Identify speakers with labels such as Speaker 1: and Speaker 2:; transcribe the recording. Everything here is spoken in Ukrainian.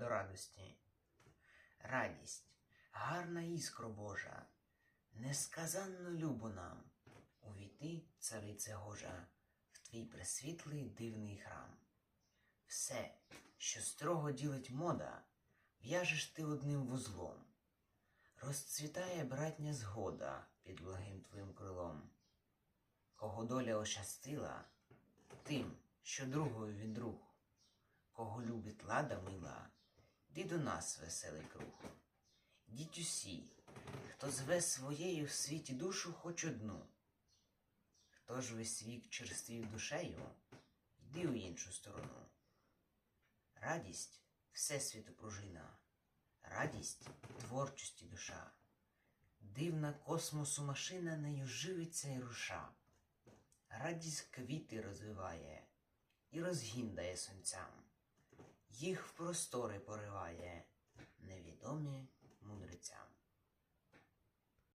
Speaker 1: до радості. Радість, гарна іскро Божа, несказанно любо нам увійти, царице Гожа, в твій пресвітлий дивний храм. Все, що строго ділить мода, в'яжеш ти одним вузлом. Розцвітає братня згода під благим твоїм крилом. Кого доля ощастила, тим, що другою він друг. Кого любить лада мила, до нас, веселий круг. Йдіть усі, хто зве своєю в світі душу хоч одну. Хто ж весь вік черствів душею, йди у іншу сторону. Радість всесвіту пружина, радість творчості душа. Дивна космосу машина нею живиться і руша. Радість квіти розвиває і розгін дає сонцям. Їх в простори пориває,